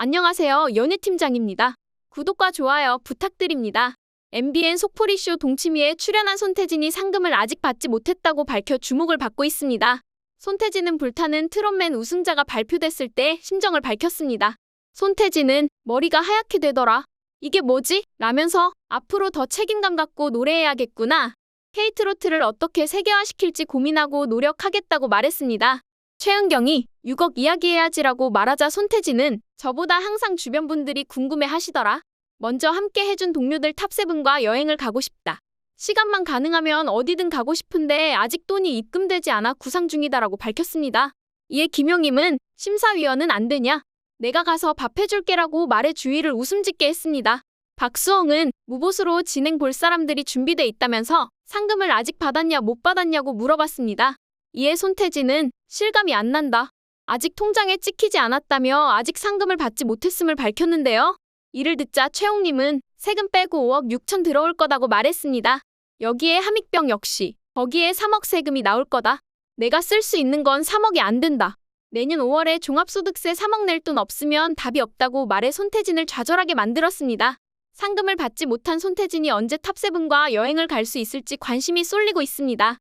안녕하세요. 연예팀장입니다. 구독과 좋아요 부탁드립니다. MBN 속풀이쇼 동치미에 출연한 손태진이 상금을 아직 받지 못했다고 밝혀 주목을 받고 있습니다. 손태진은 불타는 트롯맨 우승자가 발표됐을 때 심정을 밝혔습니다. 손태진은 머리가 하얗게 되더라. 이게 뭐지? 라면서 앞으로 더 책임감 갖고 노래해야겠구나. K트로트를 어떻게 세계화시킬지 고민하고 노력하겠다고 말했습니다. 최은경이 6억 이야기해야지라고 말하자 손태진은 저보다 항상 주변 분들이 궁금해 하시더라. 먼저 함께 해준 동료들 탑세븐과 여행을 가고 싶다. 시간만 가능하면 어디든 가고 싶은데 아직 돈이 입금되지 않아 구상 중이다라고 밝혔습니다. 이에 김용임은 심사위원은 안 되냐? 내가 가서 밥 해줄게라고 말해 주의를 웃음 짓게 했습니다. 박수홍은 무보수로 진행 볼 사람들이 준비돼 있다면서 상금을 아직 받았냐 못 받았냐고 물어봤습니다. 이에 손태진은 실감이 안 난다. 아직 통장에 찍히지 않았다며 아직 상금을 받지 못했음을 밝혔는데요. 이를 듣자 최홍님은 세금 빼고 5억 6천 들어올 거다고 말했습니다. 여기에 함익병 역시 거기에 3억 세금이 나올 거다. 내가 쓸 수 있는 건 3억이 안 된다. 내년 5월에 종합소득세 3억 낼 돈 없으면 답이 없다고 말해 손태진을 좌절하게 만들었습니다. 상금을 받지 못한 손태진이 언제 탑세븐과 여행을 갈 수 있을지 관심이 쏠리고 있습니다.